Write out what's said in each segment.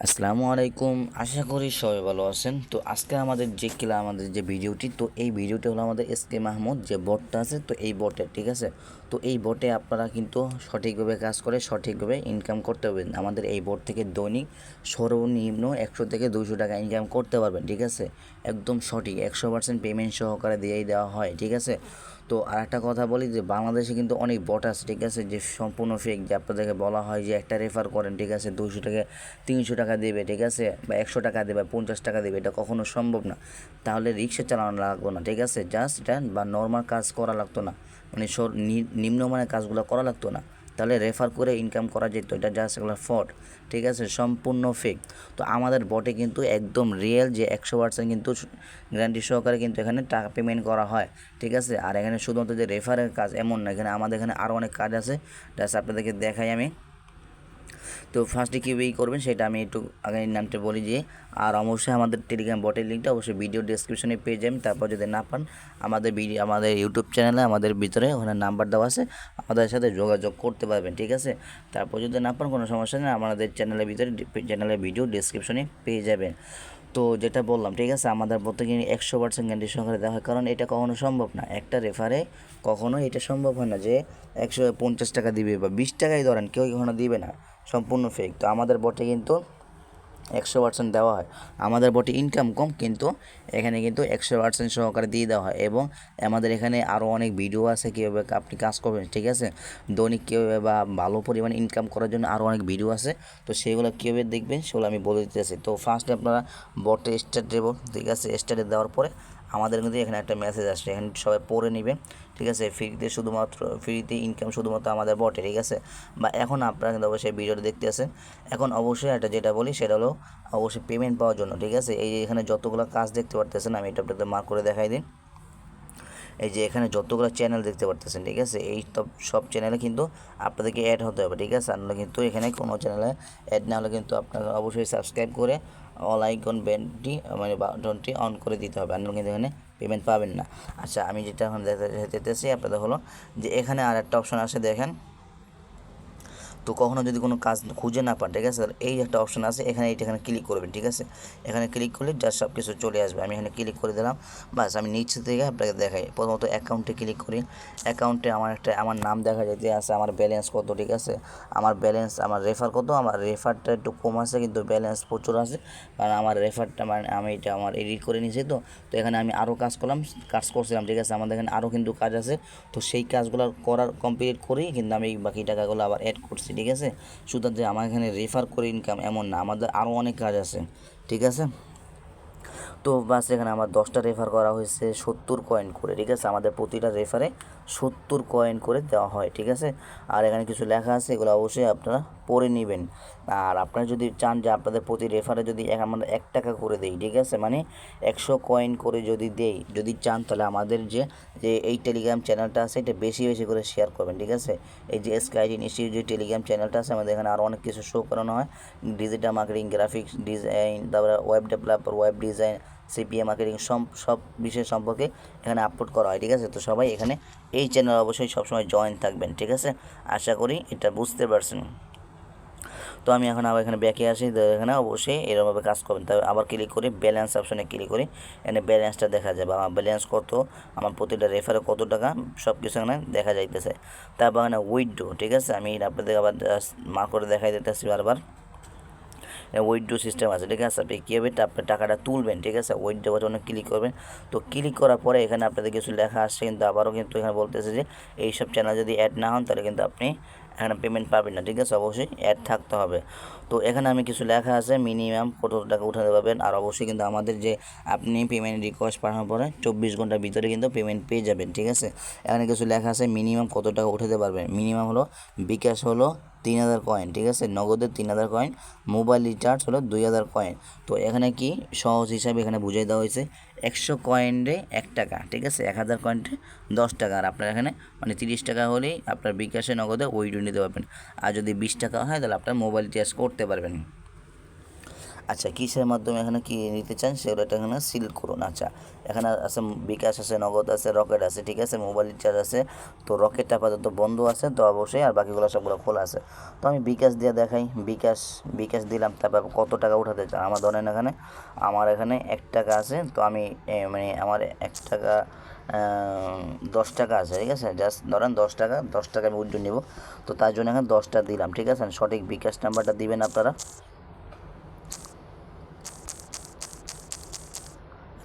আসসালামু আলাইকুম। আশা করি সবাই ভালো আছেন। তো আজকে আমাদের যে কিলা, আমাদের যে ভিডিওটি, তো এই ভিডিওটি হলো আমাদের এস কে মাহমুদ, যে বটটা আছে, তো এই বটের ঠিক আছে? তো এই বটে আপনারা কিন্তু সঠিকভাবে কাজ করে, সঠিকভাবে ইনকাম করতে পারবেন। আমাদের এই বট থেকে দৈনিক সর্বনিম্ন একশো থেকে দুশো টাকা ইনকাম করতে পারবেন, ঠিক আছে? একদম সঠিক, একশো পার্সেন্ট পেমেন্ট সহকারে দিয়েই দেওয়া হয়, ঠিক আছে? তো আর একটা কথা বলি যে বাংলাদেশে কিন্তু অনেক বট আছে ঠিক আছে, যে সম্পূর্ণ ফেক যে আপনাদেরকে বলা হয় যে একটা রেফার করেন, ঠিক আছে দুশো টাকা তিনশো টাকা দেবে, ঠিক আছে, বা একশো টাকা দেবে, পঞ্চাশ টাকা দেবে, এটা কখনো সম্ভব না। তাহলে রিক্সা চালানো লাগতো না, ঠিক আছে জাস্ট এটা বা নর্মাল কাজ করা লাগতো না মানে নিম্নমানের কাজগুলো করা লাগতো না। তাহলে রেফার করে ইনকাম করা যেত, এটা জাস্ট এগুলো ফ্রড ঠিক আছে? সম্পূর্ণ ফেক তো আমাদের বটে কিন্তু একদম রিয়েল যে একশো পার্সেন্ট কিন্তু গ্যারান্টি সহকারে কিন্তু এখানে টাকা পেমেন্ট করা হয়, ঠিক আছে? আর এখানে শুধুমাত্র যে রেফারের কাজ এমন না, এখানে আমাদের এখানে আরও অনেক কাজ আছে জাস্ট আপনাদেরকে দেখাই আমি। তো ফার্স্টে কীভাবে করবেন সেটা আমি একটু আগে নামটা বলি যে, আর অবশ্যই আমাদের টেলিগ্রাম বটের লিঙ্কটা অবশ্যই ভিডিও ডিসক্রিপশনে পেয়ে যাবেন। তারপর যদি না পান, আমাদের ভিডিও আমাদের ইউটিউব চ্যানেলে আমাদের ভিতরে ওখানে নাম্বার দেওয়া আছে, আমাদের সাথে যোগাযোগ করতে পারবেন, ঠিক আছে? তারপর যদি না পান, কোনো সমস্যা নেই, আমাদের চ্যানেলের ভিতরে চ্যানেলের ভিডিও ডিসক্রিপশনে পেয়ে যাবেন। তো যেটা বললাম, ঠিক আছে? আমাদের প্রত্যেকে একশো পার্সেন্ট গ্যারান্টি সহকারে দেওয়া হয়, কারণ এটা কখনো সম্ভব না। একটা রেফারে কখনো এটা সম্ভব হয় না যে, একশো পঞ্চাশ টাকা দিবে বা বিশ টাকাই ধরেন, কেউ কখনো দিবে না। সম্পূর্ণ ফেক তো আমাদের বটে কিন্তু একশো পার্সেন্ট দেওয়া হয়। আমাদের বটে ইনকাম কম, কিন্তু এখানে কিন্তু একশো পার্সেন্ট সহকারে দিয়ে দেওয়া হয়। এবং আমাদের এখানে আরও অনেক ভিডিও আছে কীভাবে আপনি কাজ করবেন, ঠিক আছে? দৈনিক কীভাবে বা ভালো পরিমাণে ইনকাম করার জন্য আরও অনেক ভিডিও আছে। তো সেগুলো কীভাবে দেখবেন সেগুলো আমি বলে দিতেছি। তো ফার্স্টে আপনারা বটে স্টার্ট দেবো, ঠিক আছে? স্টার্টে দেওয়ার পরে আমাদের কিন্তু এখানে একটা মেসেজ আসছে। এখানে সবাই পড়ে নেবে, ঠিক আছে? ফ্রিতে শুধুমাত্র ফ্রিতে ইনকাম শুধুমাত্র আমাদের বটে, ঠিক আছে? বা এখন আপনারা কিন্তু অবশ্যই ভিডিওটা দেখতে আছেন। এখন অবশ্যই একটা যেটা বলি, সেটা হলো অবশ্যই পেমেন্ট পাওয়ার জন্য, ঠিক আছে? এই যে এখানে যতগুলো কাজ দেখতে পারতেছেন, আমি এটা আপনাদের মার্ক করে দেখাই দিই। এই যে এখানে যতগুলো চ্যানেল দেখতে পারতেছেন, ঠিক আছে? এই সব সব চ্যানেলে কিন্তু আপনাদেরকে অ্যাড হতে হবে, ঠিক আছে? নাহলে কিন্তু এখানে কোনো চ্যানেলে অ্যাড না হলে কিন্তু আপনারা অবশ্যই সাবস্ক্রাইব করে অল আইকন ব্যান্ডটি মানে বাটনটি অন করে দিতে হবে। আপনারা কিন্তু এখানে পেমেন্ট পাবেন না। আচ্ছা আমি যেটা এখন দেখাতে যেতেছি আপনাদের হলো যে এখানে আর একটা অপশন আছে দেখেন। তো কখনো যদি কোনো কাজ খুঁজে না পান, ঠিক আছে? এই একটা অপশন আছে, এখানে এইটা এখানে ক্লিক করবেন, ঠিক আছে? এখানে ক্লিক করলে জাস্ট সব কিছু চলে আসবে। আমি এখানে ক্লিক করে দিলাম, বাস আমি নিচে থেকে আপনাকে দেখাই। প্রথমত অ্যাকাউন্টে ক্লিক করি। অ্যাকাউন্টে আমার একটা, আমার নাম দেখা যেতে আছে, আমার ব্যালেন্স কত, ঠিক আছে? আমার ব্যালেন্স আমার রেফার কত? আমার রেফারটা একটু কম আছে, কিন্তু ব্যালেন্স প্রচুর আছে। কারণ আমার রেফারটা মানে আমি এটা আমার এডিট করে নিয়েছি তো। তো এখানে আমি আরও কাজ করলাম, কাজ করছিলাম, ঠিক আছে? আমাদের এখানে আরও কিন্তু কাজ আছে। তো সেই কাজগুলো করার কমপ্লিট করেই কিন্তু আমি বাকি টাকাগুলো আবার অ্যাড করছি। ঠিক আছে? সুতরাং যে আমার এখানে রেফার করে ইনকাম এমন না, আমাদের আরও অনেক কাজ আছে, ঠিক আছে? তো বাস এখানে আমার দশটা রেফার করা হয়েছে সত্তর কয়েন করে, ঠিক আছে? আমাদের প্রতিটা রেফারে সত্তর কয়েন করে দেওয়া হয়, ঠিক আছে? আর এখানে কিছু লেখা আছে, এগুলো অবশ্যই আপনারা পড়ে নেবেন। আর আপনারা যদি চান যে আপনাদের প্রতি রেফারে যদি আমরা এক টাকা করে দেই, ঠিক আছে? মানে একশো কয়েন করে যদি দেই, যদি চান তাহলে আমাদের যে যে এই টেলিগ্রাম চ্যানেলটা আছে, এটা বেশি বেশি করে শেয়ার করবেন, ঠিক আছে? এই যে স্কাইডি নিশ্চয়ই যে টেলিগ্রাম চ্যানেলটা আছে, আমাদের এখানে আরও অনেক কিছু শো করানো হয়। ডিজিটাল মার্কেটিং গ্রাফিক্স ডিজাইন তারপরে web developer web design CPA marketing সব সব বিষয় সম্পর্কে এখানে আপলোড করা হয়, ঠিক আছে? তো সবাই এখানে এই চ্যানেল অবশ্যই সবসময় জয়েন থাকবেন, ঠিক আছে? আশা করি এটা বুঝতে পারছেন। তো আমি এখন আবার এখানে ব্যাকে আসি এখানে অবশ্যই এরকমভাবে কাজ করবেন। তবে আবার ক্লিক করি ব্যালেন্স অপশনে ক্লিক করি এখানে ব্যালেন্সটা দেখা যাবে। আমার ব্যালেন্স কত? আমার প্রতিটা রেফারে কত টাকা? সব কিছু এখানে দেখা যাইতেছে। তারপর এখানে উইথড্রো ঠিক আছে? আমি আপনাদের আবার মার্ক করে দেখাই দিতেছি বারবার। উইথড্রো সিস্টেম আছে, ঠিক আছে? আপনি কীভাবে আপনি টাকাটা তুলবেন, ঠিক আছে? উইথড্রো বাটনে ক্লিক করবেন। তো ক্লিক করার পরে এখানে আপনাদের কিছু লেখা আসছে, কিন্তু আবারও কিন্তু এখানে বলতেছে যে, এইসব চ্যানেল যদি অ্যাড না হন, তাহলে কিন্তু আপনি এখানে পেমেন্ট পাবেন না, ঠিক আছে? অবশ্যই অ্যাড থাকতে হবে। তো এখানে আমি কিছু লেখা আছে মিনিমাম কত টাকা উঠাতে পারবেন, আর অবশ্যই কিন্তু আমাদের যে আপনি পেমেন্ট রিকোয়েস্ট পাঠানোর পরে চব্বিশ ঘণ্টার ভিতরে কিন্তু পেমেন্ট পেয়ে যাবেন, ঠিক আছে? এখানে কিছু লেখা আছে মিনিমাম কত টাকা উঠাতে পারবেন? মিনিমাম হলো, বিকাশ হলো তিন হাজার কয়েন ঠিক আছে? নগদের তিন হাজার কয়েন মোবাইল রিচার্জ হলো দুই হাজার কয়েন তো এখানে কি সহজ হিসাবে এখানে বুঝিয়ে দেওয়া হয়েছে, একশো কয়েনে এক টাকা, ঠিক আছে? এক হাজার কয়েন্টে দশ টাকা। আর আপনার এখানে মানে তিরিশ টাকা হলেই আপনার বিকাশে, নগদে ওইটু নিতে পারবেন। আর যদি বিশ টাকা হয়, তাহলে আপনার মোবাইল রিচার্জ করতে পারবেন। আচ্ছা কিসের মাধ্যমে এখানে কি নিতে চান? সেগুলো এটা এখানে সিল করুন। আচ্ছা এখানে আছে বিকাশ আছে, নগদ আছে, রকেট আছে, ঠিক আছে? মোবাইল রিচার্জ আছে। তো রকেটটা আপাতত বন্ধ আছে, তো অবশ্যই আর বাকিগুলো সবগুলো খোলা আছে। তো আমি বিকাশ দিয়ে দেখাই। বিকাশ বিকাশ দিলাম, তারপর কত টাকা উঠাতে চান? আমার ধরেন এখানে, আমার এখানে এক টাকা আছে, তো আমি মানে আমার এক টাকা দশ টাকা আছে, ঠিক আছে? জাস্ট ধরেন দশ টাকা দশ টাকা আমি উজ্জ্বল নেব। তো তার জন্য এখানে দশটা দিলাম, ঠিক আছে? সঠিক বিকাশ নাম্বারটা দিবেন আপনারা।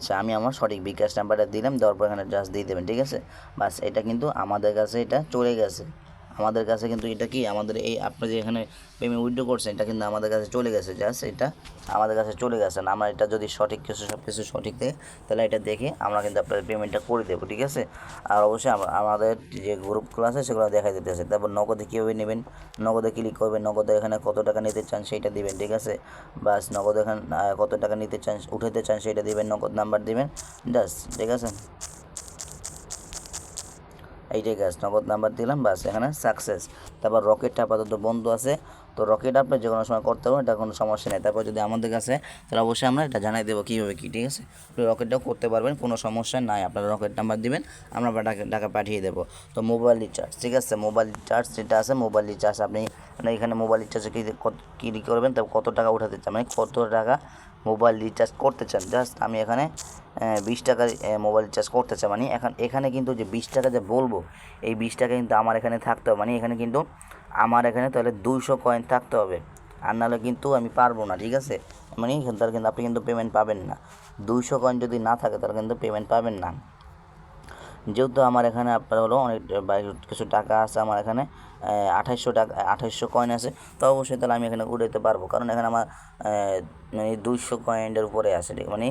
আচ্ছা আমি আমার সঠিক বিকাশ নাম্বারটা দিলাম, দেওয়ার এখানে জাস্ট দিয়ে দেবেন, ঠিক আছে? বাস, এটা কিন্তু আমাদের কাছে এটা চলে গেছে। আমাদের কাছে কিন্তু এটা কি? আমাদের এই আপনি যে এখানে পেমেন্ট উইথড্র করছেন, এটা কিন্তু আমাদের কাছে চলে গেছে। জাস্ট এটা আমাদের কাছে চলে গেছে। না, আমরা এটা যদি সঠিক কিছু সব কিছু সঠিক থাকে তাহলে এটা দেখে আমরা কিন্তু আপনাদের পেমেন্টটা করে দেবো, ঠিক আছে? আর অবশ্যই আমাদের যে গ্রুপগুলো আছে, সেগুলো দেখা দিতেছে। তারপর নগদে কীভাবে নেবেন? নগদে ক্লিক করবেন, নগদে এখানে কত টাকা নিতে চান সেইটা দিবেন, ঠিক আছে? বাস নগদ এখানে কত টাকা নিতে চান, উঠাতে চান সেটা দিবেন, নগদ নাম্বার দিবেন জাস্ট ঠিক আছে? এইটাই গাছ নগদ নাম্বার দিলাম বাস এখানে সাকসেস তারপর রকেটটা আপাতত বন্ধ আছে। তো রকেট আপনি যে কোনো সময় করতে পারবেন এটা কোনো সমস্যা নেই। তারপর যদি আমাদের কাছে, তাহলে অবশ্যই আমরা এটা জানাই দেবো কীভাবে কী, ঠিক আছে? রকেটটাও করতে পারবেন, কোনো সমস্যা নাই। আপনারা রকেট নাম্বার দিবেন, আমরা টাকা টাকা পাঠিয়ে দেবো। তো মোবাইল রিচার্জ ঠিক আছে? মোবাইল রিচার্জ যেটা আছে মোবাইল রিচার্জ আপনি মানে এখানে মোবাইল রিচার্জে কী কী করবেন তারপর কত টাকা উঠাতে চান মানে কত টাকা মোবাইল রিচার্জ করতে চান জাস্ট আমি এখানে বিশ টাকার মোবাইল রিচার্জ করতে চাই মানে এখন, এখানে কিন্তু যে বিশ টাকা যে বলব, এই বিশ টাকা কিন্তু আমার এখানে থাকতে হবে মানে এখানে কিন্তু আমার এখানে তাহলে দুইশো কয়েন থাকতে হবে, আর নাহলে কিন্তু আমি পারব না, ঠিক আছে? মানে তাহলে কিন্তু আপনি কিন্তু পেমেন্ট পাবেন না, দুইশো কয়েন যদি না থাকে তাহলে কিন্তু পেমেন্ট পাবেন না। যেহেতু আমার এখানে আপনার হলো অনেক কিছু টাকা আছে আমার এখানে আঠাইশশো টাকা, আঠাইশশো কয়েন আছে, তো অবশ্যই তাহলে আমি এখানে উঠাতে পারব। কারণ এখানে আমার মানে দুইশো কয়েনের উপরে আছে, ঠিক মানে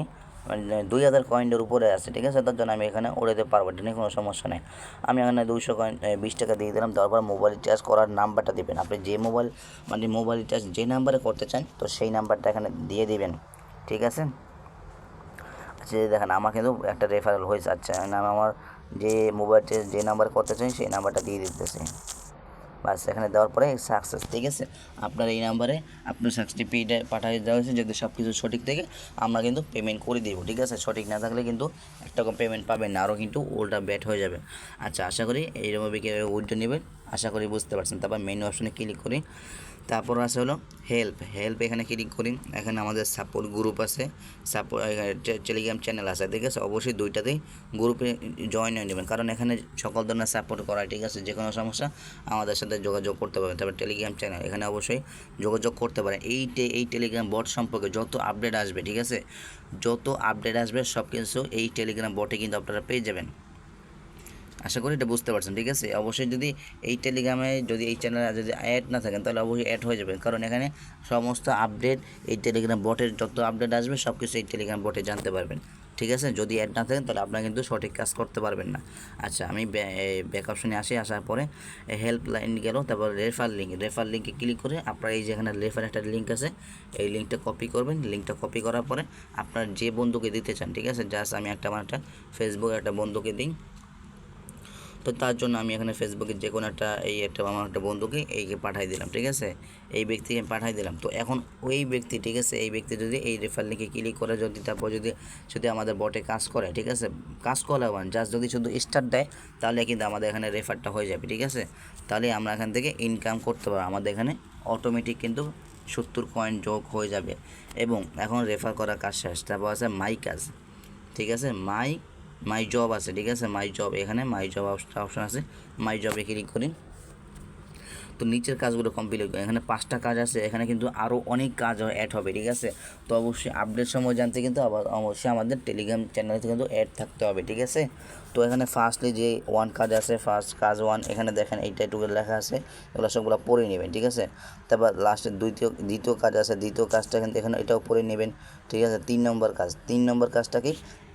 মানে দুই হাজার কয়েনের উপরে আছে, ঠিক আছে? তার জন্য আমি এখানে উড়াতে পারব, এটা নিয়ে কোনো সমস্যা নেই। আমি এখানে দুইশো কয়েন বিশ টাকা দিয়ে দিলাম তারপর মোবাইল রিচার্জ করার নাম্বারটা দেবেন। আপনি যে মোবাইল মানে মোবাইল রিচার্জ যে নাম্বারে করতে চান, তো সেই নাম্বারটা এখানে দিয়ে দিবেন, ঠিক আছে? আচ্ছা দেখেন আমার কিন্তু একটা রেফারেল হয়েছে আচ্ছা আমার যে মোবাইলটা যে নাম্বার করতে চাই সেই নাম্বারটা দিয়ে দিতেছে। বাস, এখানে দেওয়ার পরে সাকসেস ঠিক আছে? আপনার এই নাম্বারে আপনার সার্টিফিকেট পাঠিয়ে দেওয়া হয়েছে, যদি সব কিছু সঠিক থেকে, আমরা কিন্তু পেমেন্ট করে দিব, ঠিক আছে? সঠিক না থাকলে কিন্তু একটা পেমেন্ট পাবেন না আরও কিন্তু উল্টা ব্যাট হয়ে যাবে। আচ্ছা আশা করি এইরকমভাবে কীভাবে উইথড্র নেবেন, আশা করি বুঝতে পারছেন। তারপর মেনু অপশনে ক্লিক করি। তারপর আছে হলো হেল্প হেল্প এখানে ক্লিক করি। এখানে আমাদের সাপোর্ট গ্রুপ আছে। সাপোর্ট টেলিগ্রাম চ্যানেল আছে, ঠিক আছে? অবশ্যই দুইটাতেই গ্রুপে জয়েন হয়ে নেবেন। কারণ এখানে সকল ধরনের সাপোর্ট করা, ঠিক আছে? যে কোনো সমস্যা আমাদের সাথে যোগাযোগ করতে পারবেন। তারপর টেলিগ্রাম চ্যানেল এখানে অবশ্যই যোগাযোগ করতে পারেন। এই এই টেলিগ্রাম বট সম্পর্কে যত আপডেট আসবে, ঠিক আছে? যত আপডেট আসবে সব কিছু এই টেলিগ্রাম বটে কিন্তু আপনারা পেয়ে যাবেন। আশা করি এটা বুঝতে পারছেন, ঠিক আছে? অবশ্যই যদি এই টেলিগ্রামে যদি এই চ্যানেলে যদি অ্যাড না থাকেন, তাহলে অবশ্যই অ্যাড হয়ে যাবেন কারণ এখানে সমস্ত আপডেট এই টেলিগ্রাম বটের যত আপডেট আসবে সব কিছু এই টেলিগ্রাম বটে জানতে পারবেন। ঠিক আছে? যদি অ্যাড না থাকেন, তাহলে আপনারা কিন্তু সঠিক কাজ করতে পারবেন না। আচ্ছা আমি ব্যাক অপশনে আসি, আসার পরে হেল্প লাইন গেল, তারপর রেফার লিঙ্ক রেফার লিঙ্কে ক্লিক করে আপনার এই যেখানে রেফার একটা লিঙ্ক আছে, এই লিঙ্কটা কপি করবেন। লিঙ্কটা কপি করার পরে আপনার যে বন্ধুকে দিতে চান, ঠিক আছে? জাস্ট আমি একটা, আমার একটা ফেসবুকে একটা বন্ধুকে দিই। তো তার জন্য আমি এখানে ফেসবুকে যে কোনো একটা এই একটা আমার একটা বন্ধুকে এইকে পাঠাই দিলাম, ঠিক আছে? এই ব্যক্তিকে পাঠাই দিলাম। তো এখন ওই ব্যক্তি, ঠিক আছে? এই ব্যক্তি যদি এই রেফার লিঙ্কে ক্লিক করে, যদি তারপর যদি যদি আমাদের বটে কাজ করে, ঠিক আছে? কাজ করা মানে জাস্ট যদি শুধু স্টার্ট দেয়, তাহলে কিন্তু আমাদের এখানে রেফারটা হয়ে যাবে, ঠিক আছে? তাহলে আমরা এখান থেকে ইনকাম করতে পারব। আমাদের এখানে অটোমেটিক কিন্তু সত্তর কয়েন যোগ হয়ে যাবে। এবং এখন রেফার করা কাজ শেষ। তারপর আছে মাই কাজ ঠিক আছে? মাই মাই জব আছে, ঠিক আছে? মাই জব এখানে মাই জব অপশন আছে। মাই জবে ক্লিক করি। তো নিচের কাজগুলো কমপ্লিট করি এখানে পাঁচটা কাজ আছে। এখানে কিন্তু আরও অনেক কাজ অ্যাড হবে, ঠিক আছে? তো অবশ্যই আপডেট সময় জানতে কিন্তু আবার অবশ্যই আমাদের টেলিগ্রাম চ্যানেলে কিন্তু অ্যাড থাকতে হবে, ঠিক আছে? তো এখানে ফার্স্টলি যে ওয়ান কাজ আছে ফার্স্ট কাজ ওয়ান এখানে দেখেন এইটা একটু লেখা আছে। এগুলো সবগুলো পড়ে নেবেন, ঠিক আছে? তারপর লাস্টের দ্বিতীয় দ্বিতীয় কাজ আছে। দ্বিতীয় কাজটা কিন্তু এখানে এটাও পড়ে নেবেন, ঠিক আছে? তিন নম্বর কাজ। তিন নম্বর কাজটা কি?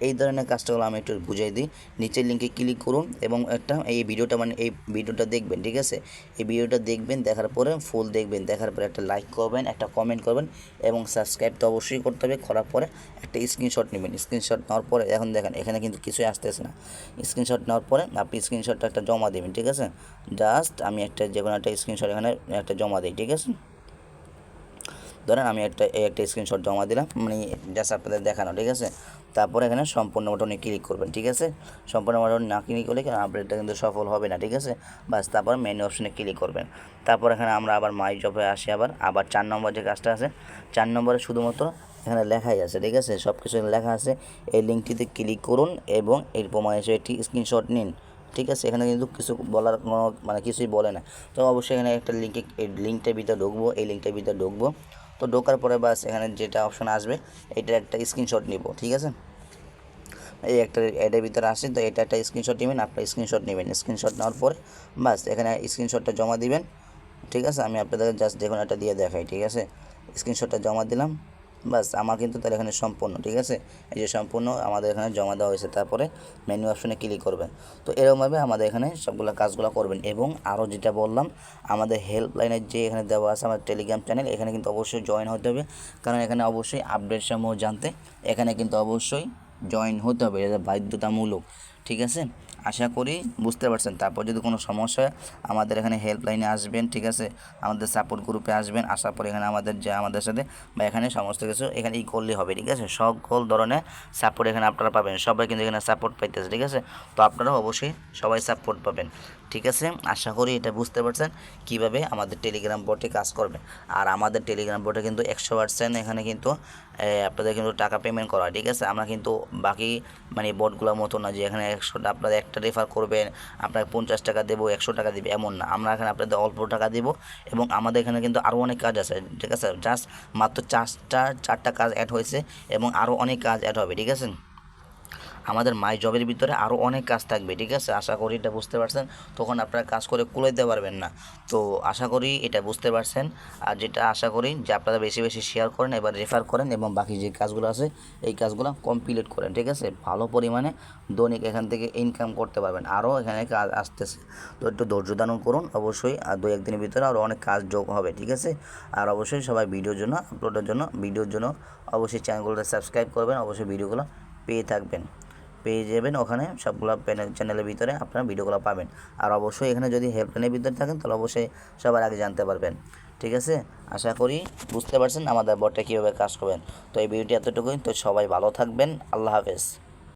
এই ধরনের কাজটাগুলো আমি একটু বুঝিয়ে দিই। নিচের লিঙ্কে ক্লিক করুন এবং একটা এই ভিডিওটা মানে এই ভিডিওটা দেখবেন, ঠিক আছে? এই ভিডিওটা দেখবেন, দেখার পরে ফুল দেখবেন, দেখার পরে একটা লাইক করবেন, একটা কমেন্ট করবেন এবং সাবস্ক্রাইব তো অবশ্যই করতে হবে, করার পরে একটা স্ক্রিনশট নেবেন। স্ক্রিনশট নেওয়ার পরে এখন দেখেন, এখানে কিন্তু কিছুই আসতেছে না। স্ক্রিনশট নেওয়ার পরে আপনি স্ক্রিনশটটা একটা জমা দেবেন, ঠিক আছে? জাস্ট আমি একটা যে কোনো একটা স্ক্রিনশট এখানে একটা জমা দিই, ঠিক আছে? ধরেন আমি একটা, এই একটা স্ক্রিনশট জমা দিলাম মানে জাস্ট আপনাদের দেখানো, ঠিক আছে? তারপর এখানে সম্পূর্ণ বাটনে ক্লিক করবেন, ঠিক আছে? সম্পূর্ণ বাটন না ক্লিক করলে কিন্তু আপডেটটা কিন্তু সফল হবে না, ঠিক আছে? বাস তারপর মেনু অপশনে ক্লিক করবেন। তারপর এখানে আমরা আবার মাই জবে আসি আবার আবার চার নম্বর যে কাজটা আছে, চার নম্বরে শুধুমাত্র এখানে লেখাই আছে, ঠিক আছে? সব কিছু লেখা আছে, এই লিঙ্কটিতে ক্লিক করুন এবং এর প্রমাণ হিসেবে একটি স্ক্রিনশট নিন, ঠিক আছে? এখানে কিন্তু কিছু বলার কোনো মানে কিছুই বলে না। তো অবশ্যই এখানে একটা লিঙ্কে এই লিঙ্কটার ভিতরে ঢুকবো, এই লিঙ্কটার ভিতরে ঢুকবো। তো ঢোকার পরে বাস, এখানে যেটা অপশন আসবে, এটার একটা স্ক্রিনশট নিব, ঠিক আছে? এই একটা, এটার ভিতরে আসে তো এটা একটা স্ক্রিনশট নেবেন, আপনার স্ক্রিনশট নেবেন। স্ক্রিনশট নেওয়ার পর বাস, এখানে স্ক্রিনশটটা জমা দিবেন, ঠিক আছে? আমি আপনাদের জাস্ট দেখুন, একটা দিয়ে দেখাই, ঠিক আছে? স্ক্রিনশটটা জমা দিলাম বাস, আমার কিন্তু তাহলে এখানে সম্পূর্ণ, ঠিক আছে? এই যে সম্পূর্ণ আমাদের এখানে জমা দেওয়া হয়েছে, তারপরে মেনু অপশনে ক্লিক করবেন। তো এরকমভাবে আমাদের এখানে সবগুলো কাজগুলো করবেন এবং আরও যেটা বললাম, আমাদের হেল্পলাইনের যে এখানে দেওয়া আছে আমাদের টেলিগ্রাম চ্যানেল এখানে কিন্তু অবশ্যই জয়েন হতে হবে। কারণ এখানে অবশ্যই আপডেট সমূহ জানতে এখানে কিন্তু অবশ্যই জয়েন হতে হবে, এটা বাধ্যতামূলক। ঠিক আছে? আশা করি বুঝতে পারছেন। তারপর যদি কোনো সমস্যা আমাদের এখানে হেল্পলাইনে আসবেন, ঠিক আছে? আমাদের সাপোর্ট গ্রুপে আসবেন, আসার পর এখানে আমাদের যে, আমাদের সাথে বা এখানে সমস্ত কিছু এখানে ই করলেই হবে, ঠিক আছে? সকল ধরনের সাপোর্ট এখানে আপনারা পাবেন। সবাই কিন্তু এখানে সাপোর্ট পাইতেছে, ঠিক আছে? তো আপনারা অবশ্যই সবাই সাপোর্ট পাবেন, ঠিক আছে? আশা করি এটা বুঝতে পারছেন কীভাবে আমাদের টেলিগ্রাম বোর্ডে কাজ করবে। আর আমাদের টেলিগ্রাম বোর্ডে কিন্তু একশো পার্সেন্ট এখানে কিন্তু আপনাদের কিন্তু টাকা পেমেন্ট করা, ঠিক আছে? আমরা কিন্তু বাকি মানে বোর্ডগুলোর মতো না যে এখানে একশো আপনাদের একটা রেফার করবেন, আপনাকে পঞ্চাশ টাকা দেবো, একশো টাকা দেবে, এমন না। আমরা এখানে আপনাদের অল্প টাকা দেবো এবং আমাদের এখানে কিন্তু আরও অনেক কাজ আছে, ঠিক আছে? জাস্ট মাত্র চারটা চারটা কাজ অ্যাড হয়েছে এবং আরও অনেক কাজ অ্যাড হবে, ঠিক আছে? আমাদের মাই জবের ভিতরে আরও অনেক কাজ থাকবে, ঠিক আছে? আশা করি এটা বুঝতে পারছেন। তখন আপনারা কাজ করে কুলাইতে পারবেন না। তো আশা করি এটা বুঝতে পারছেন। আর যেটা আশা করি যে আপনারা বেশি বেশি শেয়ার করেন, এবার রেফার করেন এবং বাকি যে কাজগুলো আছে, এই কাজগুলো কমপ্লিট করেন, ঠিক আছে? ভালো পরিমাণে দৈনিক এখান থেকে ইনকাম করতে পারবেন। আরও এখানে কাজ আসতেছে। তো একটু ধৈর্য ধারণ করুন, অবশ্যই। আর দু একদিনের ভিতরে আরও অনেক কাজ যোগ হবে, ঠিক আছে? আর অবশ্যই সবাই ভিডিওর জন্য আপলোডের জন্য, ভিডিওর জন্য অবশ্যই চ্যানেলগুলোতে সাবস্ক্রাইব করবেন, অবশ্যই ভিডিওগুলো পেয়ে থাকবেন। পেয়ে যাবেন। ওখানে সবগুলো চ্যানেলের ভিতরে আপনারা ভিডিওগুলো পাবেন। আর অবশ্যই এখানে যদি হেল্পলাইনের ভিতরে থাকেন, তাহলে অবশ্যই সবার আগে জানতে পারবেন। ঠিক আছে? আশা করি বুঝতে পারছেন আমাদের বটটা কীভাবে কাজ করবেন। তো এই ভিডিওটি এতটুকুই। তো সবাই ভালো থাকবেন। আল্লাহ হাফেজ।